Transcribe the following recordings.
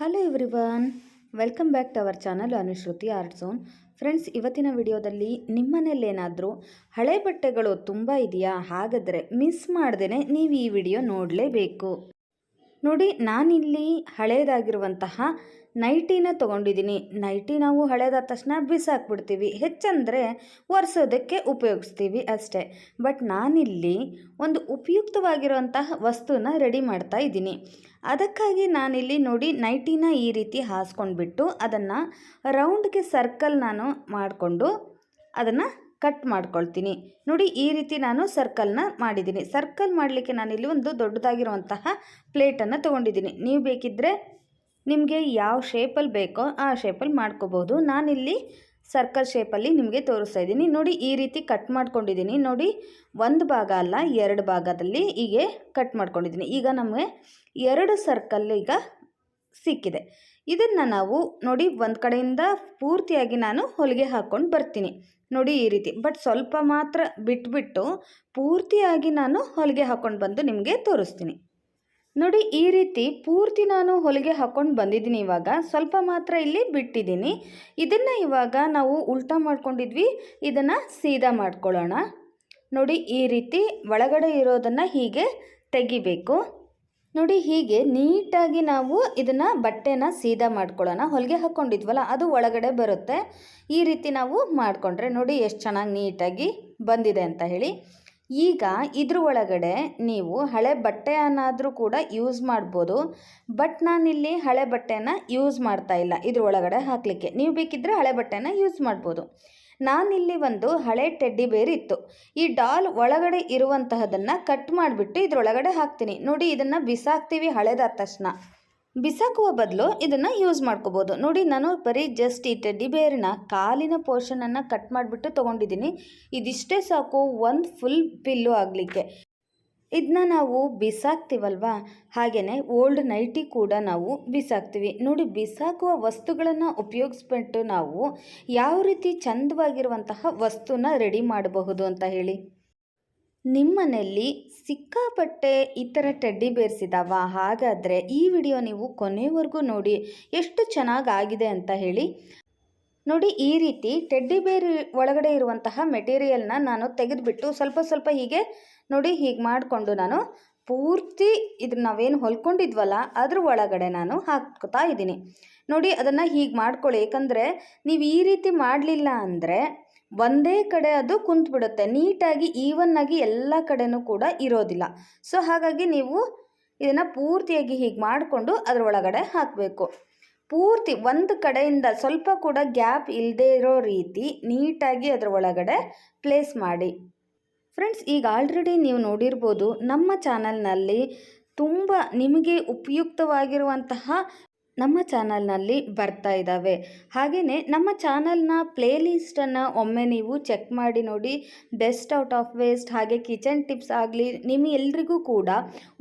Hello everyone welcome back to our channel Anushruti art zone friends ಇವತ್ತಿನ ವಿಡಿಯೋದಲ್ಲಿ ನಿಮ್ಮನೇಲೇನಾದರೂ ಹಳೆ ಬಟ್ಟೆಗಳು ತುಂಬ ಇದೆಯಾ? ಹಾಗಾದರೆ ಮಿಸ್ ಮಾಡ್ದೇ ನೀವು ಈ ವಿಡಿಯೋ ನೋಡಲೇಬೇಕು. ನೋಡಿ, ನಾನಿಲ್ಲಿ ಹಳೇದಾಗಿರುವಂತಹ ನೈಟಿನ ತೊಗೊಂಡಿದ್ದೀನಿ. ನೈಟಿ ನಾವು ಹಳೆದಾದ ತಕ್ಷಣ ಬಿಸಾಕ್ಬಿಡ್ತೀವಿ. ಹೆಚ್ಚಂದರೆ ಒರೆಸೋದಕ್ಕೆ ಉಪಯೋಗಿಸ್ತೀವಿ ಅಷ್ಟೇ. ಬಟ್ ನಾನಿಲ್ಲಿ ಒಂದು ಉಪಯುಕ್ತವಾಗಿರುವಂತಹ ವಸ್ತುನ ರೆಡಿ ಮಾಡ್ತಾ ಇದ್ದೀನಿ. ಅದಕ್ಕಾಗಿ ನಾನಿಲ್ಲಿ ನೋಡಿ ನೈಟಿನ ಈ ರೀತಿ ಹಾಸ್ಕೊಂಡ್ಬಿಟ್ಟು ಅದನ್ನು ರೌಂಡ್ಗೆ ಸರ್ಕಲ್ ನಾನು ಮಾಡಿಕೊಂಡು ಅದನ್ನು ಕಟ್ ಮಾಡ್ಕೊಳ್ತೀನಿ. ನೋಡಿ ಈ ರೀತಿ ನಾನು ಸರ್ಕಲ್ನ ಮಾಡಿದ್ದೀನಿ. ಸರ್ಕಲ್ ಮಾಡಲಿಕ್ಕೆ ನಾನಿಲ್ಲಿ ಒಂದು ದೊಡ್ಡದಾಗಿರುವಂತಹ ಪ್ಲೇಟನ್ನು ತೊಗೊಂಡಿದ್ದೀನಿ. ನೀವು ಬೇಕಿದ್ದರೆ ನಿಮಗೆ ಯಾವ ಶೇಪಲ್ಲಿ ಬೇಕೋ ಆ ಶೇಪಲ್ಲಿ ಮಾಡ್ಕೋಬೋದು. ನಾನಿಲ್ಲಿ ಸರ್ಕಲ್ ಶೇಪಲ್ಲಿ ನಿಮಗೆ ತೋರಿಸ್ತಾ ಇದ್ದೀನಿ. ನೋಡಿ, ಈ ರೀತಿ ಕಟ್ ಮಾಡ್ಕೊಂಡಿದ್ದೀನಿ. ನೋಡಿ, ಒಂದು ಭಾಗ ಅಲ್ಲ, ಎರಡು ಭಾಗದಲ್ಲಿ ಹೀಗೆ ಕಟ್ ಮಾಡ್ಕೊಂಡಿದ್ದೀನಿ. ಈಗ ನಮಗೆ ಎರಡು ಸರ್ಕಲ್ ಈಗ ಸಿಕ್ಕಿದೆ. ಇದನ್ನು ನಾವು ನೋಡಿ, ಒಂದು ಕಡೆಯಿಂದ ಪೂರ್ತಿಯಾಗಿ ನಾನು ಹೊಲಿಗೆ ಹಾಕ್ಕೊಂಡು ಬರ್ತೀನಿ. ನೋಡಿ, ಈ ರೀತಿ. ಬಟ್ ಸ್ವಲ್ಪ ಮಾತ್ರ ಬಿಟ್ಬಿಟ್ಟು ಪೂರ್ತಿಯಾಗಿ ನಾನು ಹೊಲಿಗೆ ಹಾಕ್ಕೊಂಡು ಬಂದು ನಿಮಗೆ ತೋರಿಸ್ತೀನಿ. ನೋಡಿ, ಈ ರೀತಿ ಪೂರ್ತಿ ನಾನು ಹೊಲಿಗೆ ಹಾಕ್ಕೊಂಡು ಬಂದಿದ್ದೀನಿ ಇವಾಗ. ಸ್ವಲ್ಪ ಮಾತ್ರ ಇಲ್ಲಿ ಬಿಟ್ಟಿದ್ದೀನಿ. ಇದನ್ನು ಇವಾಗ ನಾವು ಉಲ್ಟಾ ಮಾಡ್ಕೊಂಡಿದ್ವಿ. ಇದನ್ನು ಸೀದಾ ಮಾಡ್ಕೊಳ್ಳೋಣ. ನೋಡಿ, ಈ ರೀತಿ ಒಳಗಡೆ ಇರೋದನ್ನು ಹೀಗೆ ತೆಗಿಬೇಕು. ನೋಡಿ, ಹೀಗೆ ನೀಟಾಗಿ ನಾವು ಇದನ್ನು ಬಟ್ಟೆನ ಸೀದಾ ಮಾಡ್ಕೊಳ್ಳೋಣ. ಹೊಲಿಗೆ ಹಾಕ್ಕೊಂಡಿದ್ವಲ್ಲ, ಅದು ಒಳಗಡೆ ಬರುತ್ತೆ. ಈ ರೀತಿ ನಾವು ಮಾಡಿಕೊಂಡ್ರೆ ನೋಡಿ, ಎಷ್ಟು ಚೆನ್ನಾಗಿ ನೀಟಾಗಿ ಬಂದಿದೆ ಅಂತ ಹೇಳಿ. ಈಗ ಇದ್ರ ಒಳಗಡೆ ನೀವು ಹಳೆ ಬಟ್ಟೆಯನ್ನಾದರೂ ಕೂಡ ಯೂಸ್ ಮಾಡ್ಬೋದು. ಬಟ್ ನಾನಿಲ್ಲಿ ಹಳೆ ಬಟ್ಟೆನ ಯೂಸ್ ಮಾಡ್ತಾ ಇಲ್ಲ ಇದ್ರ ಒಳಗಡೆ ಹಾಕಲಿಕ್ಕೆ. ನೀವು ಬೇಕಿದ್ದರೆ ಹಳೆ ಬಟ್ಟೆನ ಯೂಸ್ ಮಾಡ್ಬೋದು. ನಾನಿಲ್ಲಿ ಒಂದು ಹಳೆ ಟೆಡ್ಡಿ ಬೇರ್ ಇತ್ತು. ಈ ಡಾಲ್ ಒಳಗಡೆ ಇರುವಂತಹದನ್ನು ಕಟ್ ಮಾಡಿಬಿಟ್ಟು ಇದ್ರೊಳಗಡೆ ಹಾಕ್ತೀನಿ. ನೋಡಿ, ಇದನ್ನು ಬಿಸಾಕ್ತೀವಿ ಹಳೆದಾದ ತಕ್ಷಣ. ಬಿಸಾಕುವ ಬದಲು ಇದನ್ನು ಯೂಸ್ ಮಾಡ್ಕೋಬೋದು. ನೋಡಿ, ನಾನು ಬರೀ ಜಸ್ಟ್ ಈ ಟೆಡ್ಡಿ ಬೇರಿನ ಕಾಲಿನ ಪೋರ್ಷನನ್ನು ಕಟ್ ಮಾಡಿಬಿಟ್ಟು ತೊಗೊಂಡಿದ್ದೀನಿ. ಇದಿಷ್ಟೇ ಸಾಕು, ಒಂದು ಫುಲ್ ಪಿಲ್ಲು ಆಗಲಿಕ್ಕೆ. ಇದನ್ನ ನಾವು ಬಿಸಾಕ್ತೀವಲ್ವಾ? ಹಾಗೆಯೇ ಓಲ್ಡ್ ನೈಟಿ ಕೂಡ ನಾವು ಬಿಸಾಕ್ತೀವಿ. ನೋಡಿ, ಬಿಸಾಕುವ ವಸ್ತುಗಳನ್ನು ಉಪಯೋಗಿಸ್ಬಿಟ್ಟು ನಾವು ಯಾವ ರೀತಿ ಚಂದವಾಗಿರುವಂತಹ ವಸ್ತುನ ರೆಡಿ ಮಾಡಬಹುದು ಅಂತ ಹೇಳಿ. ನಿಮ್ಮನೆಯಲ್ಲಿ ಸಿಕ್ಕಾಪಟ್ಟೆ ಈ ಥರ ಟೆಡ್ಡಿ ಬೇರ್ಸ್ ಇದ್ದಾವಾ ಹಾಗಾದರೆ ಈ ವಿಡಿಯೋ ನೀವು ಕೊನೆವರೆಗೂ ನೋಡಿ ಎಷ್ಟು ಚೆನ್ನಾಗಾಗಿದೆ ಅಂತ ಹೇಳಿ. ನೋಡಿ, ಈ ರೀತಿ ಟೆಡ್ಡಿ ಬೇರ್ ಒಳಗಡೆ ಇರುವಂತಹ ಮೆಟೀರಿಯಲ್ನ ನಾನು ತೆಗೆದುಬಿಟ್ಟು ಸ್ವಲ್ಪ ಸ್ವಲ್ಪ ಹೀಗೆ ನೋಡಿ, ಹೀಗೆ ಮಾಡಿಕೊಂಡು ನಾನು ಪೂರ್ತಿ ಇದನ್ನ ನಾವೇನು ಹೊಲ್ಕೊಂಡಿದ್ವಲ್ಲ, ಅದ್ರ ಒಳಗಡೆ ನಾನು ಹಾಕ್ತಾ ಇದ್ದೀನಿ. ನೋಡಿ, ಅದನ್ನು ಹೀಗೆ ಮಾಡ್ಕೊಳ್ಳಿ. ಏಕೆಂದರೆ, ನೀವು ಈ ರೀತಿ ಮಾಡಲಿಲ್ಲ ಅಂದರೆ ಒಂದೇ ಕಡೆ ಅದು ಕುಂತ್ಬಿಡುತ್ತೆ. ನೀಟಾಗಿ ಈವನ್ನಾಗಿ ಎಲ್ಲ ಕಡೆನೂ ಕೂಡ ಇರೋದಿಲ್ಲ. ಸೊ ಹಾಗಾಗಿ ನೀವು ಇದನ್ನು ಪೂರ್ತಿಯಾಗಿ ಹೀಗೆ ಮಾಡಿಕೊಂಡು ಅದರೊಳಗಡೆ ಹಾಕಬೇಕು. ಪೂರ್ತಿ ಒಂದು ಕಡೆಯಿಂದ ಸ್ವಲ್ಪ ಕೂಡ ಗ್ಯಾಪ್ ಇಲ್ಲದೇ ಇರೋ ರೀತಿ ನೀಟಾಗಿ ಅದರ ಒಳಗಡೆ ಪ್ಲೇಸ್ ಮಾಡಿ. ಫ್ರೆಂಡ್ಸ್ ಈಗ ಆಲ್ರೆಡಿ ನೀವು ನೋಡಿರ್ಬೋದು ನಮ್ಮ ಚಾನಲ್ನಲ್ಲಿ ತುಂಬ ನಿಮಗೆ ಉಪಯುಕ್ತವಾಗಿರುವಂತಹ ನಮ್ಮ ಚಾನಲ್ನಲ್ಲಿ ಬರ್ತಾ ಇದ್ದಾವೆ. ಹಾಗೆಯೇ ನಮ್ಮ ಚಾನಲ್ನ ಪ್ಲೇಲಿಸ್ಟನ್ನು ಒಮ್ಮೆ ನೀವು ಚೆಕ್ ಮಾಡಿ ನೋಡಿ. ಬೆಸ್ಟ್ ಔಟ್ ಆಫ್ ವೇಸ್ಟ್ ಹಾಗೆ ಕಿಚನ್ ಟಿಪ್ಸ್ ಆಗಲಿ ನಿಮ್ಮ ಎಲ್ರಿಗೂ ಕೂಡ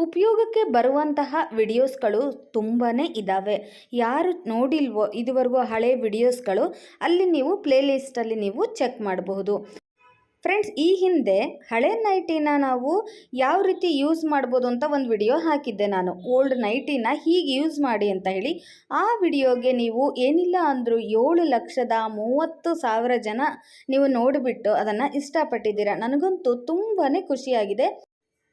ಉಪಯೋಗಕ್ಕೆ ಬರುವಂತಹ ವಿಡಿಯೋಸ್ಗಳು ತುಂಬಾ ಇದ್ದಾವೆ. ಯಾರು ನೋಡಿಲ್ವೋ ಇದುವರೆಗೂ ಹಳೆ ವಿಡಿಯೋಸ್ಗಳು ಅಲ್ಲಿ ನೀವು ಪ್ಲೇಲಿಸ್ಟಲ್ಲಿ ನೀವು ಚೆಕ್ ಮಾಡಬಹುದು. ಫ್ರೆಂಡ್ಸ್ ಈ ಹಿಂದೆ ಹಳೆ ನೈಟಿನ ನಾವು ಯಾವ ರೀತಿ ಯೂಸ್ ಮಾಡ್ಬೋದು ಅಂತ ಒಂದು ವಿಡಿಯೋ ಹಾಕಿದ್ದೆ ನಾನು. ಓಲ್ಡ್ ನೈಟಿನ ಹೀಗೆ ಯೂಸ್ ಮಾಡಿ ಅಂತ ಹೇಳಿ. ಆ ವಿಡಿಯೋಗೆ ನೀವು ಏನಿಲ್ಲ ಅಂದರೂ ಏಳು ಲಕ್ಷದ ಮೂವತ್ತು ಸಾವಿರ ಜನ ನೀವು ನೋಡಿಬಿಟ್ಟು ಅದನ್ನು ಇಷ್ಟಪಟ್ಟಿದ್ದೀರಾ. ನನಗಂತೂ ತುಂಬಾ ಖುಷಿಯಾಗಿದೆ.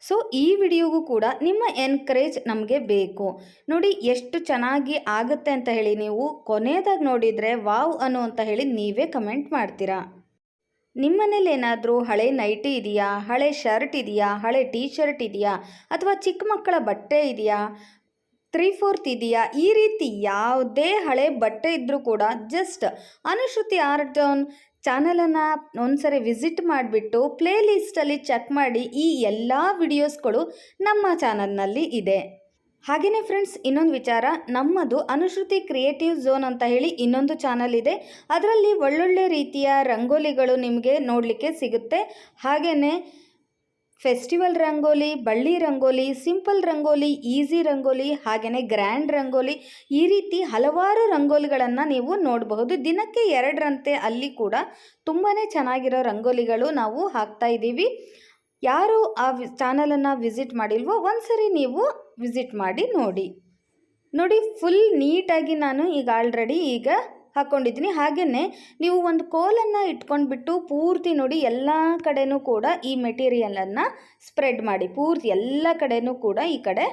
ಸೊ ಈ ವಿಡಿಯೋಗೂ ಕೂಡ ನಿಮ್ಮ ಎನ್ಕರೇಜ್ ನಮಗೆ ಬೇಕು. ನೋಡಿ, ಎಷ್ಟು ಚೆನ್ನಾಗಿ ಆಗುತ್ತೆ ಅಂತ ಹೇಳಿ ನೀವು ಕೊನೆಯದಾಗಿ ನೋಡಿದರೆ ವಾವ್ ಅನ್ನು ಅಂತ ಹೇಳಿ ನೀವೇ ಕಮೆಂಟ್ ಮಾಡ್ತೀರಾ. ನಿಮ್ಮನೇಲಿ ಏನಾದರೂ ಹಳೆ ನೈಟಿ ಇದೆಯಾ? ಹಳೆ ಶರ್ಟ್ ಇದೆಯಾ? ಹಳೆ ಟೀ ಶರ್ಟ್ ಇದೆಯಾ? ಅಥವಾ ಚಿಕ್ಕ ಮಕ್ಕಳ ಬಟ್ಟೆ ಇದೆಯಾ? ತ್ರೀ ಫೋರ್ತ್ ಇದೆಯಾ? ಈ ರೀತಿ ಯಾವುದೇ ಹಳೆ ಬಟ್ಟೆ ಇದ್ದರೂ ಕೂಡ ಜಸ್ಟ್ ಅನುಶ್ರುತಿ ಆರ್ಟ್ ಚಾನಲನ್ನು ಒಂದ್ಸರಿ ವಿಸಿಟ್ ಮಾಡಿಬಿಟ್ಟು ಪ್ಲೇ ಲಿಸ್ಟಲ್ಲಿ ಚೆಕ್ ಮಾಡಿ ಈ ಎಲ್ಲ ವಿಡಿಯೋಸ್ಗಳು ನಮ್ಮ ಚಾನಲ್ನಲ್ಲಿ ಇದೆ. ಹಾಗೆಯೇ ಫ್ರೆಂಡ್ಸ್, ಇನ್ನೊಂದು ವಿಚಾರ. ನಮ್ಮದು ಅನುಶ್ರುತಿ ಕ್ರಿಯೇಟಿವ್ ಝೋನ್ ಅಂತ ಹೇಳಿ ಇನ್ನೊಂದು ಚಾನಲ್ ಇದೆ. ಅದರಲ್ಲಿ ಒಳ್ಳೊಳ್ಳೆ ರೀತಿಯ ರಂಗೋಲಿಗಳು ನಿಮಗೆ ನೋಡಲಿಕ್ಕೆ ಸಿಗುತ್ತೆ. ಹಾಗೆಯೇ ಫೆಸ್ಟಿವಲ್ ರಂಗೋಲಿ, ಬಳ್ಳಿ ರಂಗೋಲಿ, ಸಿಂಪಲ್ ರಂಗೋಲಿ, ಈಸಿ ರಂಗೋಲಿ ಹಾಗೆಯೇ ಗ್ರ್ಯಾಂಡ್ ರಂಗೋಲಿ ಈ ರೀತಿ ಹಲವಾರು ರಂಗೋಲಿಗಳನ್ನು ನೀವು ನೋಡಬಹುದು. ದಿನಕ್ಕೆ ಎರಡರಂತೆ ಅಲ್ಲಿ ಕೂಡ ತುಂಬಾ ಚೆನ್ನಾಗಿರೋ ರಂಗೋಲಿಗಳು ನಾವು ಹಾಕ್ತಾ ಇದ್ದೀವಿ. ಯಾರು ಆ ಚಾನಲನ್ನು ವಿಸಿಟ್ ಮಾಡಿಲ್ವೋ, ಒಂದ್ಸರಿ ನೀವು ವಿಸಿಟ್ ಮಾಡಿ ನೋಡಿ. ನೋಡಿ ಫುಲ್ ನೀಟಾಗಿ ನಾನು ಈಗ ಆಲ್ರೆಡಿ ಈಗ ಹಾಕ್ಕೊಂಡಿದ್ದೀನಿ ಹಾಗೆಯೇ ನೀವು ಒಂದು ಕೋಲನ್ನು ಇಟ್ಕೊಂಡ್ಬಿಟ್ಟು ಪೂರ್ತಿ ನೋಡಿ ಎಲ್ಲ ಕಡೆನೂ ಕೂಡ ಈ ಮೆಟೀರಿಯಲನ್ನು ಸ್ಪ್ರೆಡ್ ಮಾಡಿ, ಪೂರ್ತಿ ಎಲ್ಲ ಕಡೆನೂ ಕೂಡ ಈ ಕಡೆ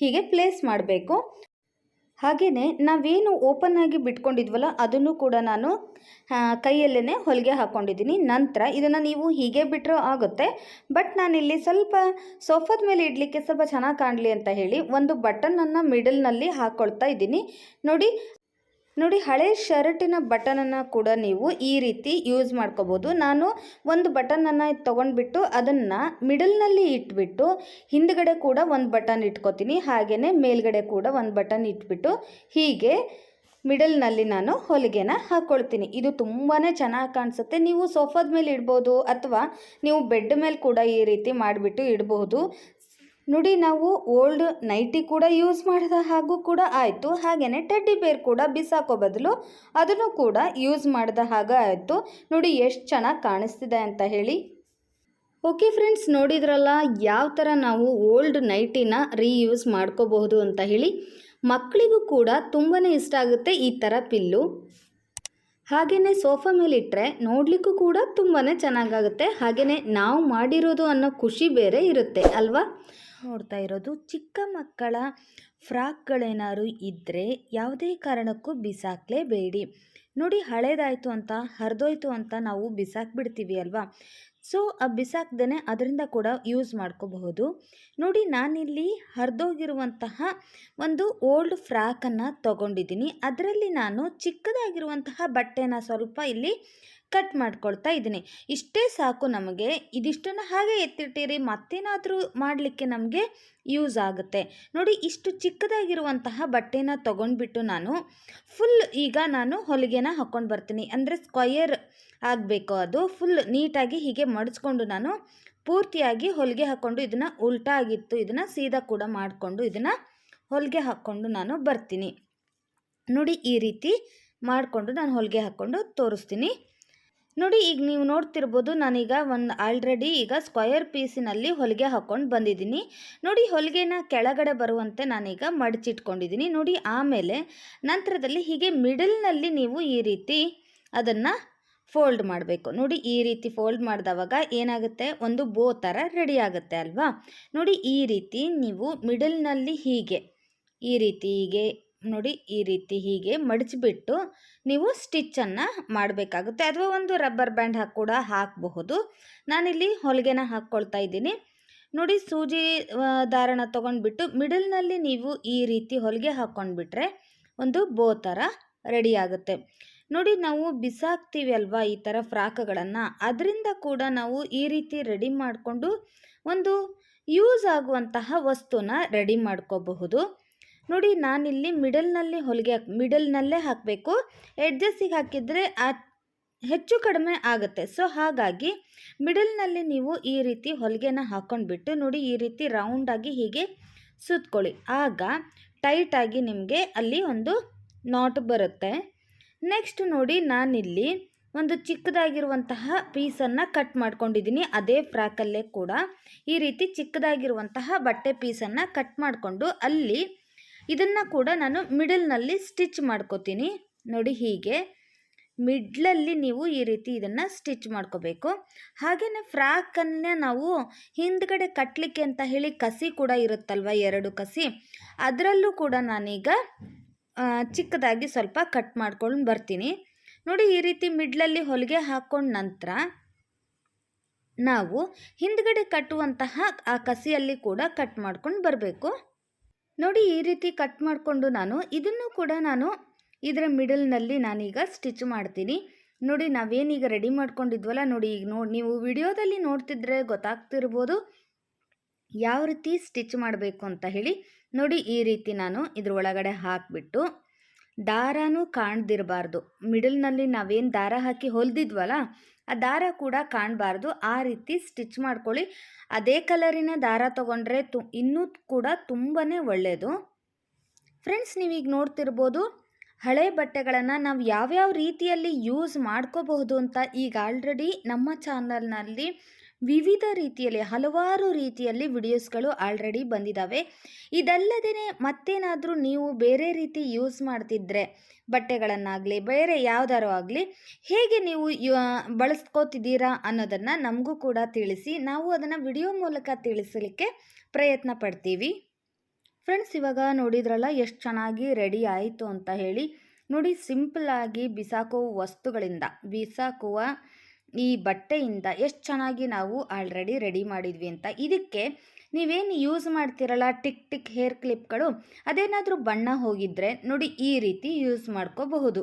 ಹೀಗೆ ಪ್ಲೇಸ್ ಮಾಡಬೇಕು. ಹಾಗೆಯೇ ನಾವೇನು ಓಪನ್ ಆಗಿ ಬಿಟ್ಕೊಂಡಿದ್ವಲ್ಲ, ಅದನ್ನು ಕೂಡ ನಾನು ಕೈಯಲ್ಲೇ ಹೊಲಿಗೆ ಹಾಕ್ಕೊಂಡಿದ್ದೀನಿ ನಂತರ ಇದನ್ನು ನೀವು ಹೀಗೆ ಬಿಟ್ಟರೂ ಆಗುತ್ತೆ. ಬಟ್ ನಾನಿಲ್ಲಿ ಸ್ವಲ್ಪ ಸೋಫಾದ ಮೇಲೆ ಇಡಲಿಕ್ಕೆ ಸ್ವಲ್ಪ ಚೆನ್ನಾಗಿ ಕಾಣಲಿ ಅಂತ ಹೇಳಿ ಒಂದು ಬಟನನ್ನು ಮಿಡಲ್ನಲ್ಲಿ ಹಾಕ್ಕೊಳ್ತಾ ಇದ್ದೀನಿ. ನೋಡಿ ನೋಡಿ, ಹಳೆ ಶರ್ಟಿನ ಬಟನನ್ನು ಕೂಡ ನೀವು ಈ ರೀತಿ ಯೂಸ್ ಮಾಡ್ಕೋಬೋದು. ನಾನು ಒಂದು ಬಟನನ್ನು ತೊಗೊಂಡ್ಬಿಟ್ಟು ಅದನ್ನು ಮಿಡಲ್ನಲ್ಲಿ ಇಟ್ಬಿಟ್ಟು ಹಿಂದ್ಗಡೆ ಕೂಡ ಒಂದು ಬಟನ್ ಇಟ್ಕೋತೀನಿ. ಹಾಗೆಯೇ ಮೇಲ್ಗಡೆ ಕೂಡ ಒಂದು ಬಟನ್ ಇಟ್ಬಿಟ್ಟು ಹೀಗೆ ಮಿಡಲ್ನಲ್ಲಿ ನಾನು ಹೊಲಿಗೆನ ಹಾಕ್ಕೊಳ್ತೀನಿ ಇದು ತುಂಬಾ ಚೆನ್ನಾಗಿ ಕಾಣಿಸುತ್ತೆ. ನೀವು ಸೋಫಾದ ಮೇಲೆ ಇಡ್ಬೋದು ಅಥವಾ ನೀವು ಬೆಡ್ ಮೇಲೆ ಕೂಡ ಈ ರೀತಿ ಮಾಡಿಬಿಟ್ಟು ಇಡಬಹುದು ನೋಡಿ ನಾವು ಓಲ್ಡ್ ನೈಟಿ ಕೂಡ ಯೂಸ್ ಮಾಡಿದ ಹಾಗೂ ಕೂಡ ಆಯಿತು. ಹಾಗೆಯೇ ಟೆಡ್ಡಿ ಬೇರ್ ಕೂಡ ಬಿಸಾಕೋ ಬದಲು ಅದನ್ನು ಕೂಡ ಯೂಸ್ ಮಾಡಿದ ಹಾಗೆ ಆಯಿತು. ನೋಡಿ ಎಷ್ಟು ಚೆನ್ನಾಗಿ ಕಾಣಿಸ್ತಿದೆ ಅಂತ ಹೇಳಿ. ಓಕೆ ಫ್ರೆಂಡ್ಸ್, ನೋಡಿದ್ರಲ್ಲ ಯಾವ ಥರ ನಾವು ಓಲ್ಡ್ ನೈಟಿನ ರೀಯೂಸ್ ಮಾಡ್ಕೋಬಹುದು ಅಂತ ಹೇಳಿ. ಮಕ್ಕಳಿಗೂ ಕೂಡ ತುಂಬಾ ಇಷ್ಟ ಆಗುತ್ತೆ ಈ ಥರ ಪಿಲ್ಲು. ಹಾಗೆಯೇ ಸೋಫಾ ಮೇಲೆ ಇಟ್ಟರೆ ನೋಡಲಿಕ್ಕೂ ಕೂಡ ತುಂಬಾ ಚೆನ್ನಾಗಾಗುತ್ತೆ. ಹಾಗೆಯೇ ನಾವು ಮಾಡಿರೋದು ಅನ್ನೋ ಖುಷಿ ಬೇರೆ ಇರುತ್ತೆ, ಅಲ್ವಾ? ನೋಡ್ತಾ ಇರೋದು, ಚಿಕ್ಕ ಮಕ್ಕಳ ಫ್ರಾಕ್ಗಳೇನಾದ್ರು ಇದ್ದರೆ ಯಾವುದೇ ಕಾರಣಕ್ಕೂ ಬಿಸಾಕಲೇಬೇಡಿ. ನೋಡಿ ಹಳೇದಾಯಿತು ಅಂತ, ಹರಿದೋಯ್ತು ಅಂತ ನಾವು ಬಿಸಾಕ್ಬಿಡ್ತೀವಿ, ಅಲ್ವಾ? ಸೊ, ಆ ಬಿಸಾಕ್ದೇ ಅದರಿಂದ ಕೂಡ ಯೂಸ್ ಮಾಡ್ಕೋಬಹುದು. ನೋಡಿ, ನಾನಿಲ್ಲಿ ಹರಿದೋಗಿರುವಂತಹ ಒಂದು ಓಲ್ಡ್ ಫ್ರಾಕನ್ನು ತೊಗೊಂಡಿದ್ದೀನಿ. ಅದರಲ್ಲಿ ನಾನು ಚಿಕ್ಕದಾಗಿರುವಂತಹ ಬಟ್ಟೆನ ಸ್ವಲ್ಪ ಇಲ್ಲಿ ಕಟ್ ಮಾಡ್ಕೊಳ್ತಾ ಇದ್ದೀನಿ. ಇಷ್ಟೇ ಸಾಕು ನಮಗೆ. ಇದಿಷ್ಟನ್ನು ಹಾಗೆ ಎತ್ತಿಟ್ಟಿರಿ, ಮತ್ತೇನಾದರೂ ಮಾಡಲಿಕ್ಕೆ ನಮಗೆ ಯೂಸ್ ಆಗುತ್ತೆ. ನೋಡಿ, ಇಷ್ಟು ಚಿಕ್ಕದಾಗಿರುವಂತಹ ಬಟ್ಟೆನ ತೊಗೊಂಡ್ಬಿಟ್ಟು ನಾನು ಫುಲ್ ಈಗ ನಾನು ಹೊಲಿಗೆನ ಹಾಕ್ಕೊಂಡು ಬರ್ತೀನಿ. ಅಂದರೆ ಸ್ಕ್ವಯರ್ ಆಗಬೇಕು ಅದು. ಫುಲ್ ನೀಟಾಗಿ ಹೀಗೆ ಮಡಿಸ್ಕೊಂಡು ನಾನು ಪೂರ್ತಿಯಾಗಿ ಹೊಲಿಗೆ ಹಾಕ್ಕೊಂಡು ಇದನ್ನು ಉಲ್ಟಾ ಆಗಿತ್ತು. ಇದನ್ನು ಸೀದಾ ಕೂಡ ಮಾಡಿಕೊಂಡು ಇದನ್ನು ಹೊಲಿಗೆ ಹಾಕ್ಕೊಂಡು ನಾನು ಬರ್ತೀನಿ. ನೋಡಿ ಈ ರೀತಿ ಮಾಡಿಕೊಂಡು ನಾನು ಹೊಲಿಗೆ ಹಾಕ್ಕೊಂಡು ತೋರಿಸ್ತೀನಿ. ನೋಡಿ ಈಗ ನೀವು ನೋಡ್ತಿರ್ಬೋದು ನಾನೀಗ ಒಂದು ಆಲ್ರೆಡಿ ಈಗ ಸ್ಕ್ವಯರ್ ಪೀಸಿನಲ್ಲಿ ಹೊಲಿಗೆ ಹಾಕ್ಕೊಂಡು ಬಂದಿದ್ದೀನಿ. ನೋಡಿ ಹೊಲಿಗೆನ ಕೆಳಗಡೆ ಬರುವಂತೆ ನಾನೀಗ ಮಡಚಿಟ್ಕೊಂಡಿದ್ದೀನಿ. ನೋಡಿ ಆಮೇಲೆ ನಂತರದಲ್ಲಿ ಹೀಗೆ ಮಿಡಲ್ನಲ್ಲಿ ನೀವು ಈ ರೀತಿ ಅದನ್ನು ಫೋಲ್ಡ್ ಮಾಡಬೇಕು. ನೋಡಿ ಈ ರೀತಿ ಫೋಲ್ಡ್ ಮಾಡಿದವಾಗ ಏನಾಗುತ್ತೆ? ಒಂದು ಬೋ ಥರ ರೆಡಿ ಆಗುತ್ತೆ ಅಲ್ವಾ? ನೋಡಿ ಈ ರೀತಿ ನೀವು ಮಿಡಲ್ನಲ್ಲಿ ಹೀಗೆ, ಈ ರೀತಿ ಹೀಗೆ, ನೋಡಿ ಈ ರೀತಿ ಹೀಗೆ ಮಡಚಿಬಿಟ್ಟು ನೀವು ಸ್ಟಿಚ್ಚನ್ನು ಮಾಡಬೇಕಾಗುತ್ತೆ. ಅಥವಾ ಒಂದು ರಬ್ಬರ್ ಬ್ಯಾಂಡ್ ಹಾಕಿ ಕೂಡ ಹಾಕಬಹುದು. ನಾನಿಲ್ಲಿ ಹೊಲಿಗೆನ ಹಾಕ್ಕೊಳ್ತಾ ಇದ್ದೀನಿ. ನೋಡಿ ಸೂಜಿ ದಾರಣ ತೊಗೊಂಡ್ಬಿಟ್ಟು ಮಿಡಲ್ನಲ್ಲಿ ನೀವು ಈ ರೀತಿ ಹೊಲಿಗೆ ಹಾಕ್ಕೊಂಡ್ಬಿಟ್ರೆ ಒಂದು ಬೋ ಥರ ರೆಡಿ ಆಗುತ್ತೆ. ನೋಡಿ ನಾವು ಬಿಸಾಕ್ತೀವಿ ಅಲ್ವಾ ಈ ಥರ ಫ್ರಾಕ್ಗಳನ್ನು. ಅದರಿಂದ ಕೂಡ ನಾವು ಈ ರೀತಿ ರೆಡಿ ಮಾಡಿಕೊಂಡು ಒಂದು ಯೂಸ್ ಆಗುವಂತಹ ವಸ್ತುನ ರೆಡಿ ಮಾಡ್ಕೋಬಹುದು. ನೋಡಿ ನಾನಿಲ್ಲಿ ಮಿಡಲ್ನಲ್ಲಿ ಹೊಲಿಗೆ ಹಾಕಿ, ಮಿಡಲ್ನಲ್ಲೇ ಹಾಕಬೇಕು. ಎಡ್ಜಸ್ಸಿಗೆ ಹಾಕಿದರೆ ಆ ಹೆಚ್ಚು ಕಡಿಮೆ ಆಗುತ್ತೆ. ಸೊ ಹಾಗಾಗಿ ಮಿಡಲ್ನಲ್ಲಿ ನೀವು ಈ ರೀತಿ ಹೊಲಿಗೆನ ಹಾಕ್ಕೊಂಡ್ಬಿಟ್ಟು ನೋಡಿ ಈ ರೀತಿ ರೌಂಡಾಗಿ ಹೀಗೆ ಸುತ್ಕೊಳ್ಳಿ. ಆಗ ಟೈಟಾಗಿ ನಿಮಗೆ ಅಲ್ಲಿ ಒಂದು ನಾಟ್ ಬರುತ್ತೆ. ನೆಕ್ಸ್ಟ್ ನೋಡಿ ನಾನಿಲ್ಲಿ ಒಂದು ಚಿಕ್ಕದಾಗಿರುವಂತಹ ಪೀಸನ್ನು ಕಟ್ ಮಾಡ್ಕೊಂಡಿದ್ದೀನಿ. ಅದೇ ಫ್ರಾಕಲ್ಲೇ ಕೂಡ. ಈ ರೀತಿ ಚಿಕ್ಕದಾಗಿರುವಂತಹ ಬಟ್ಟೆ ಪೀಸನ್ನು ಕಟ್ ಮಾಡಿಕೊಂಡು ಅಲ್ಲಿ ಇದನ್ನು ಕೂಡ ನಾನು ಮಿಡಲ್ನಲ್ಲಿ ಸ್ಟಿಚ್ ಮಾಡ್ಕೋತೀನಿ. ನೋಡಿ ಹೀಗೆ. ಮಿಡ್ಲಲ್ಲಿ ನೀವು ಈ ರೀತಿ ಇದನ್ನು ಸ್ಟಿಚ್ ಮಾಡ್ಕೋಬೇಕು. ಹಾಗೆಯೇ ಫ್ರಾಕನ್ನು ನಾವು ಹಿಂದ್ಗಡೆ ಕಟ್ಟಲಿಕ್ಕೆ ಅಂತ ಹೇಳಿ ಕಸಿ ಕೂಡ ಇರುತ್ತಲ್ವ ಎರಡು ಕಸಿ? ಅದರಲ್ಲೂ ಕೂಡ ನಾನೀಗ ಚಿಕ್ಕದಾಗಿ ಸ್ವಲ್ಪ ಕಟ್ ಮಾಡ್ಕೊಂಡು ಬರ್ತೀನಿ. ನೋಡಿ, ಈ ರೀತಿ ಮಿಡ್ಲಲ್ಲಿ ಹೊಲಿಗೆ ಹಾಕ್ಕೊಂಡ ನಂತರ ನಾವು ಹಿಂದ್ಗಡೆ ಕಟ್ಟುವಂತಹ ಆ ಕಸಿಯಲ್ಲಿ ಕೂಡ ಕಟ್ ಮಾಡ್ಕೊಂಡು ಬರಬೇಕು. ನೋಡಿ, ಈ ರೀತಿ ಕಟ್ ಮಾಡಿಕೊಂಡು ನಾನು ಇದನ್ನು ಕೂಡ ನಾನು ಇದರ ಮಿಡಲ್ನಲ್ಲಿ ನಾನೀಗ ಸ್ಟಿಚ್ ಮಾಡ್ತೀನಿ. ನೋಡಿ, ನಾವೇನೀಗ ರೆಡಿ ಮಾಡ್ಕೊಂಡಿದ್ವಲ್ಲ, ನೋಡಿ, ಈಗ ನೋಡಿ, ನೀವು ವಿಡಿಯೋದಲ್ಲಿ ನೋಡ್ತಿದ್ರೆ ಗೊತ್ತಾಗ್ತಿರ್ಬೋದು. ಯಾವ ರೀತಿ ಸ್ಟಿಚ್ ಮಾಡಬೇಕು ಅಂತ ಹೇಳಿ ನೋಡಿ ಈ ರೀತಿ ನಾನು ಇದ್ರ ಒಳಗಡೆ ಹಾಕಿಬಿಟ್ಟು ದಾರನೂ ಕಾಣ್ದಿರಬಾರ್ದು. ಮಿಡಲ್ನಲ್ಲಿ ನಾವೇನು ದಾರ ಹಾಕಿ ಹೊಲಿದಿದ್ವಲ್ಲ, ಆ ದಾರ ಕೂಡ ಕಾಣಬಾರ್ದು. ಆ ರೀತಿ ಸ್ಟಿಚ್ ಮಾಡ್ಕೊಳ್ಳಿ. ಅದೇ ಕಲರಿನ ದಾರ ತೊಗೊಂಡ್ರೆ ತು, ಇನ್ನೂ ಕೂಡ ತುಂಬಾ ಒಳ್ಳೆಯದು ಫ್ರೆಂಡ್ಸ್, ನೀವೀಗ ನೋಡ್ತಿರ್ಬೋದು ಹಳೆ ಬಟ್ಟೆಗಳನ್ನು ನಾವು ಯಾವ್ಯಾವ ರೀತಿಯಲ್ಲಿ ಯೂಸ್ ಮಾಡ್ಕೋಬಹುದು ಅಂತ ಈಗ ಆಲ್ರೆಡಿ ನಮ್ಮ ಚಾನಲ್ನಲ್ಲಿ ವಿವಿಧ ರೀತಿಯಲ್ಲಿ, ಹಲವಾರು ರೀತಿಯಲ್ಲಿ ವಿಡಿಯೋಸ್ಗಳು ಆಲ್ರೆಡಿ ಬಂದಿದ್ದಾವೆ ಇದಲ್ಲದೇ ಮತ್ತೇನಾದರೂ ನೀವು ಬೇರೆ ರೀತಿ ಯೂಸ್ ಮಾಡ್ತಿದ್ರೆ, ಬಟ್ಟೆಗಳನ್ನಾಗಲಿ, ಬೇರೆ ಯಾವ್ದಾರು ಆಗಲಿ, ಹೇಗೆ ನೀವು ಬಳಸ್ಕೋತಿದ್ದೀರಾ ಅನ್ನೋದನ್ನು ನಮಗೂ ಕೂಡ ತಿಳಿಸಿ, ನಾವು ಅದನ್ನು ವಿಡಿಯೋ ಮೂಲಕ ತಿಳಿಸಲಿಕ್ಕೆ ಪ್ರಯತ್ನ ಪಡ್ತೀವಿ. ಫ್ರೆಂಡ್ಸ್, ಇವಾಗ ನೋಡಿದ್ರಲ್ಲ, ಎಷ್ಟು ಚೆನ್ನಾಗಿ ರೆಡಿ ಆಯಿತು ಅಂತ ಹೇಳಿ, ನೋಡಿ ಸಿಂಪಲ್ ಆಗಿ ಬಿಸಾಕುವ ವಸ್ತುಗಳಿಂದ, ಬಿಸಾಕುವ ಈ ಬಟ್ಟೆಯಿಂದ ಎಷ್ಟು ಚೆನ್ನಾಗಿ ನಾವು ಆಲ್ರೆಡಿ ರೆಡಿ ಮಾಡಿದ್ವಿ ಅಂತ. ಇದಕ್ಕೆ ನೀವೇನು ಯೂಸ್ ಮಾಡ್ತಿರಲ್ಲ ಟಿಕ್ ಟಿಕ್ ಹೇರ್ ಕ್ಲಿಪ್ಗಳು? ಅದೇನಾದರೂ ಬಣ್ಣ ಹೋಗಿದ್ರೆ ನೋಡಿ ಈ ರೀತಿ ಯೂಸ್ ಮಾಡ್ಕೋಬಹುದು.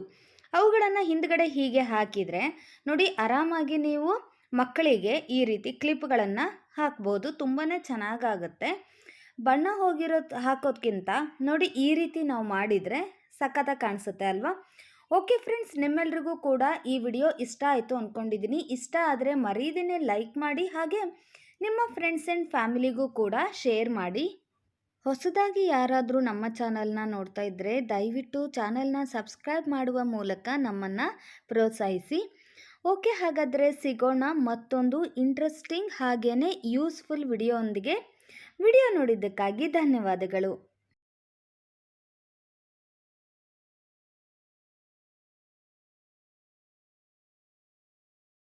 ಅವುಗಳನ್ನು ಹಿಂದ್ಗಡೆ ಹೀಗೆ ಹಾಕಿದರೆ ನೋಡಿ ಆರಾಮಾಗಿ ನೀವು ಮಕ್ಕಳಿಗೆ ಈ ರೀತಿ ಕ್ಲಿಪ್ಗಳನ್ನು ಹಾಕ್ಬೋದು ತುಂಬಾ ಚೆನ್ನಾಗಾಗುತ್ತೆ. ಬಣ್ಣ ಹೋಗಿರೋ ಹಾಕೋದ್ಕಿಂತ ನೋಡಿ ಈ ರೀತಿ ನಾವು ಮಾಡಿದರೆ ಸಖತ್ತಾಗಿ ಕಾಣಿಸುತ್ತೆ ಅಲ್ವಾ? ಓಕೆ ಫ್ರೆಂಡ್ಸ್ ನಿಮ್ಮೆಲ್ರಿಗೂ ಕೂಡ ಈ ವಿಡಿಯೋ ಇಷ್ಟ ಆಯಿತು ಅಂದ್ಕೊಂಡಿದ್ದೀನಿ ಇಷ್ಟ ಆದರೆ ಮರೀದಿನೇ ಲೈಕ್ ಮಾಡಿ, ಹಾಗೆ ನಿಮ್ಮ ಫ್ರೆಂಡ್ಸ್ ಆ್ಯಂಡ್ ಫ್ಯಾಮಿಲಿಗೂ ಕೂಡ ಶೇರ್ ಮಾಡಿ. ಹೊಸದಾಗಿ ಯಾರಾದರೂ ನಮ್ಮ ಚಾನಲ್ನ ನೋಡ್ತಾ ಇದ್ದರೆ ದಯವಿಟ್ಟು ಚಾನಲ್ನ ಸಬ್ಸ್ಕ್ರೈಬ್ ಮಾಡುವ ಮೂಲಕ ನಮ್ಮನ್ನು ಪ್ರೋತ್ಸಾಹಿಸಿ. ಓಕೆ ಹಾಗಾದರೆ ಸಿಗೋಣ ಮತ್ತೊಂದು ಇಂಟ್ರೆಸ್ಟಿಂಗ್ ಹಾಗೆಯೇ ಯೂಸ್ಫುಲ್ ವಿಡಿಯೋ ಒಂದಿಗೆ ವಿಡಿಯೋ ನೋಡಿದ್ದಕ್ಕಾಗಿ ಧನ್ಯವಾದಗಳು.